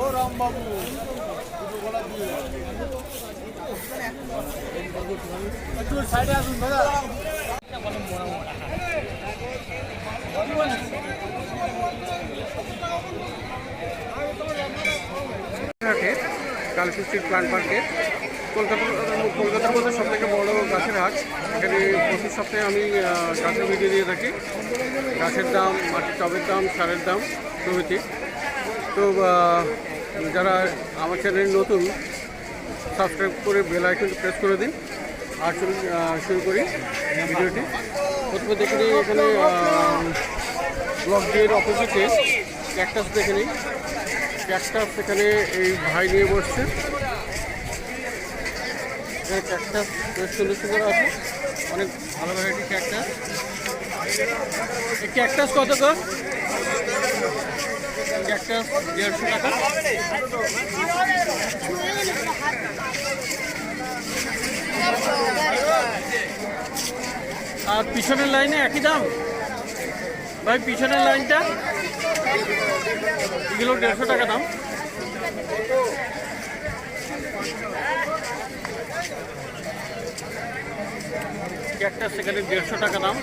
ও রামবাবু সাইডে আসুন মার্কেট কলকাতার কলকাতার মধ্যে সব থেকে বড় গাছের হাট। এখানে প্রতি সপ্তাহে আমি গাছের ভিডিও দিয়ে থাকি। গাছের দাম, মাটির টবের দাম, সারের দাম, প্রভৃতি। তো যারা আমার চ্যানেল নতুন সাবস্ক্রাইব করে বেল আইকন প্রেস করে দিন। আর আহ, শুরু করি ভিডিওটি। প্রথমে দেখে নিই এখানে ব্লক ডিয়ের অপোজিটে ক্যাকটাস দেখে নিই। ক্যাকটাস এখানে এই ভাই নিয়ে বসছে। এখানে ক্যাকটাস বেশ সুন্দর সুন্দর আছে। অনেক ভালো ভ্যারাইটি ক্যাকটাস এই ক্যাকটাস কত গো ক্যাকটাস দেড়শো টাকা। আর পিছনের লাইনে একই দাম? ভাই, পিছনের লাইনটা? এগুলো দেড়শো টাকা দাম। একটা সেখানে দেড়শো টাকা দাম।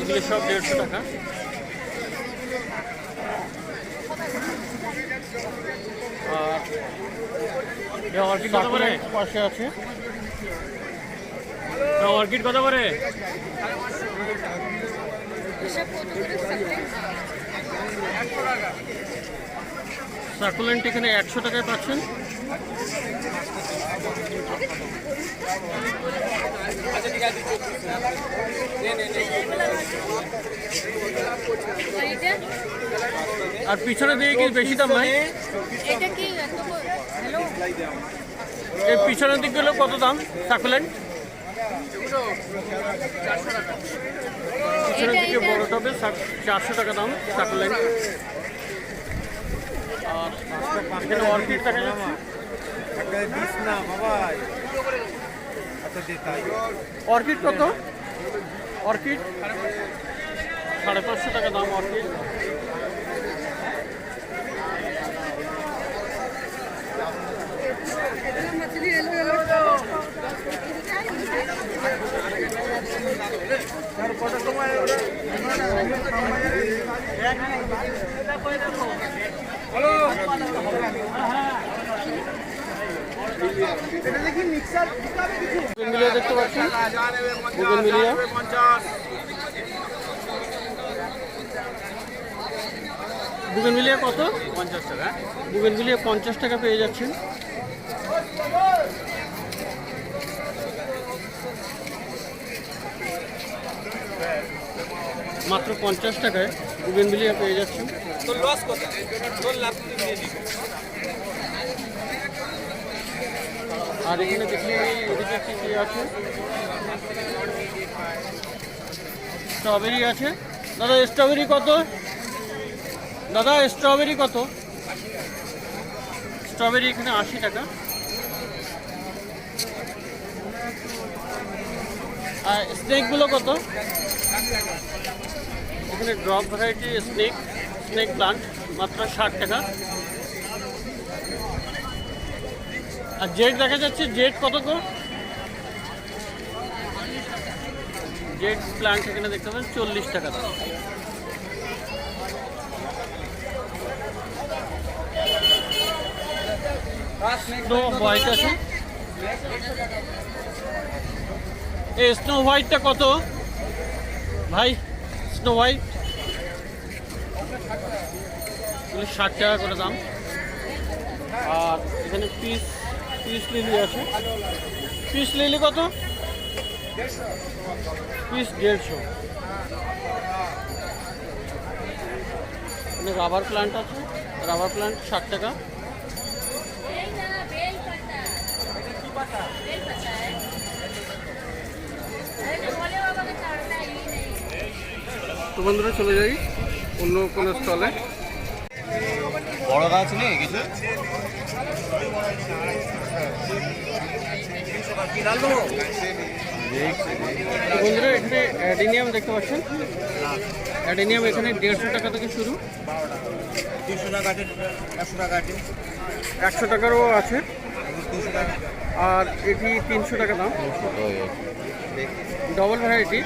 এগুলো সব দেড়শো টাকা। আর এই অর্কিড কত করে? পাশে আছে। অর্কিড কত করে? সাকুলেন্ট এখানে একশো টাকায় পাচ্ছেন। আর পিছনে দিয়ে কি বেশি দাম ভাই? হ্যালো এই পিছনের দিকগুলো কত দাম সাকুলেন্ট পিছনের দিকে বড় টবে চারশো টাকা দাম সাকুলেন্ট অর্কিড আচ্ছা অর্কিড কত? অর্কিড? সাড়ে পাঁচশো টাকা দাম অর্কিড। মিলিয়া কত? পঞ্চাশ টাকা মিলিয়া পঞ্চাশ টাকা পেয়ে যাচ্ছেন। মাত্র পঞ্চাশ টাকায় বুগেন মিলিয়া পেয়ে যাচ্ছেন। লস কত লাভ আর এখানে দেখলে এদিকে কি কি আছে? স্ট্রবেরি আছে। দাদা, স্ট্রবেরি কত? দাদা, স্ট্রবেরি কত? স্ট্রবেরি এখানে আশি টাকা। আর স্নেকগুলো কত? এখানে drop variety snake snake plant, মাত্র ষাট টাকা। আর জেট দেখা যাচ্ছে জেট কত গো জেট প্ল্যান্ট এখানে দেখতে পাবেন, চল্লিশ টাকা দাম। স্নো হোয়াইট আছে। স্নো হোয়াইটটা কত? ভাই স্নো হোয়াইট ষাট টাকা করে দাম। আর এখানে পিস পিস লিলি আছে। পিস লিলি কত? পিস দেড়শো। রাবার প্লান্ট আছে। রাবার প্লান্ট ষাট টাকা। তো চলে যাই অন্য কোনো স্থলে বড় গাছ নেই কিছু? এখানে অ্যাডেনিয়াম দেখতে পাচ্ছেন। অ্যাডেনিয়াম এখানে দেড়শো টাকা থেকে শুরু। একশো একশো টাকারও আছে। আর এটি তিনশো টাকা দাম। ডবল ভ্যারাইটি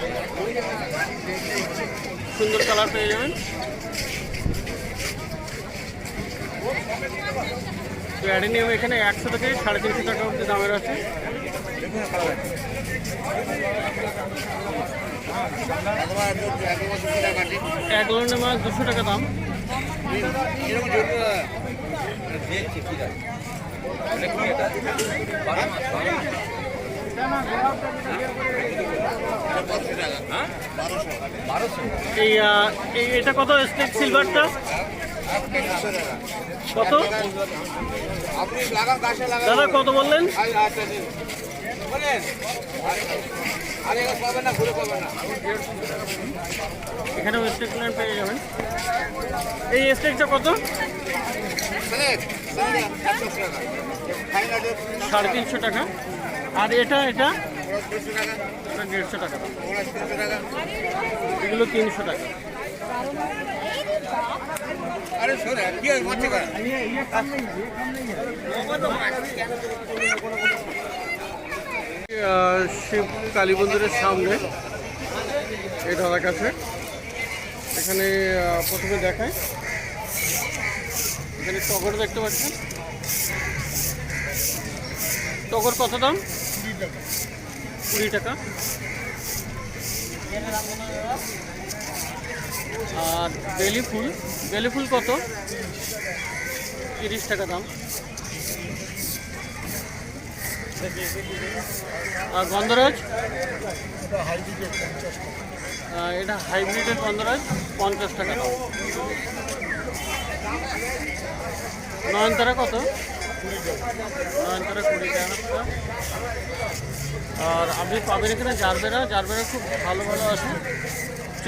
সুন্দর কালার পেয়ে যাবেন। তো এখানে একশো থেকে সাড়ে তিনশো টাকা অবধি দামের আছে। এক লোনের মাছ দুশো টাকা দাম। এই এটা কত স্টেক সিলভারটা কত? আপনি দাদা, কত বললেন? দিন বলেন আরে এবার পাবেন না ঘুরে পাবেন না এখানেও স্টেক প্ল্যান পেয়ে যাবেন। এই স্টেকটা কত? সাড়ে তিনশো টাকা। আর এটা এটা? দেড়শো টাকা। এটা দেড়শো টাকা। টাকা এগুলো তিনশো টাকা আরে শোনে কি হয় মধ্যে করা আহ, শিব কালী মন্দিরের সামনে এই দাদার কাছে। এখানে প্রথমে দেখায় এখানে টগর দেখতে পাচ্ছেন? টগর কত দাম? কুড়ি টাকা। আর বেলি ফুল। বেলি ফুল কত? তিরিশ টাকা দাম। আর গন্ধরাজ? এটা হাইব্রিডের গন্ধরাজ, পঞ্চাশ টাকা দাম। নয়নতারা কত? নয়নতারা কুড়ি টাকা। আর আপনি পাবেন এখানে জারবেরা। জারবেরা খুব ভালো ভালো আছে।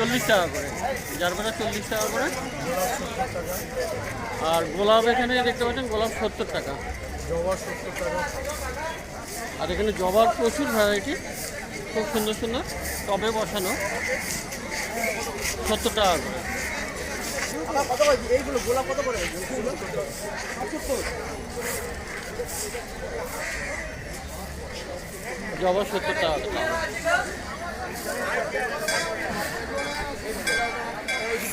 চল্লিশ টাকা করে। জারবেরা চল্লিশ টাকা করে। আর গোলাপ এখানে দেখতে পাচ্ছেন, গোলাপ সত্তর টাকা। আর এখানে জবার প্রচুর ভ্যারাইটি খুব সুন্দর সুন্দর, টবে বসানো। সত্তর টাকা করে। জবা সত্তর টাকা।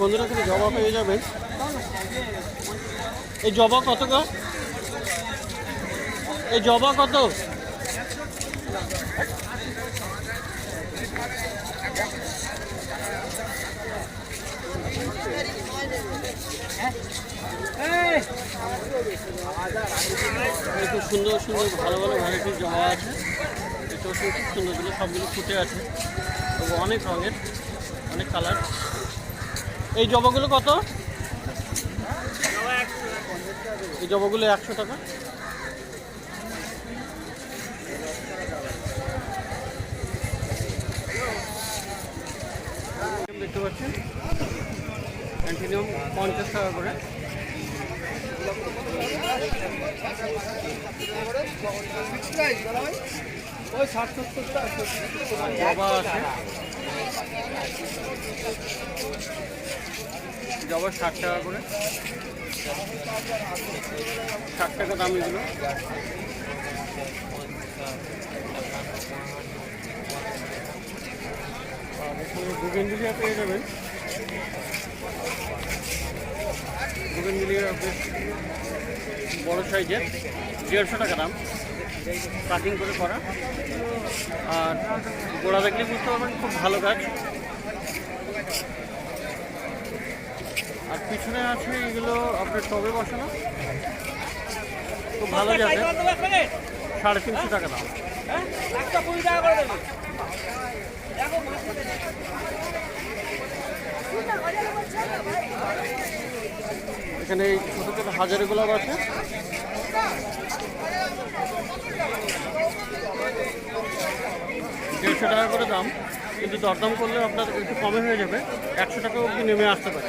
বন্ধুরা এখানে জবা পেয়ে যাবেন। এই জবা কত গো? এই জবা কত? খুব সুন্দর সুন্দর, ভালো ভালো ভ্যারাইটির জবা আছে। এটাও খুব সুন্দরগুলো সবগুলো ফুটে আছে। অনেক রঙের, অনেক কালার এই জবাগুলো কত? এই জবাগুলো একশো টাকা। দেখতে পাচ্ছেন? অ্যান্টিনিয়াম পঞ্চাশ টাকা করে। ওই ষাট সত্তরটা জবা আছে জবা ষাট টাকা করে। ষাট টাকা দাম এগুলো। আর পেয়ে যাবেন। বুগেনভিলিয়া বেশ বড় সাইজের, দেড়শো টাকা দাম। কাটিং করে করা। আর গোড়া দেখলে বুঝতে পারবেন খুব ভালো গাছ আর পিছনে আছে এগুলো আপনার টবে বসানো। খুব ভালো জাতের সাড়ে তিনশো টাকা দাম। এখানে ছোটো ছোটো গোলাপ আছে। দেড়শো টাকা করে দাম, কিন্তু দরদাম করলে আপনার একটু কমে হয়ে যাবে। একশো টাকা অবধি নেমে আসতে পারে।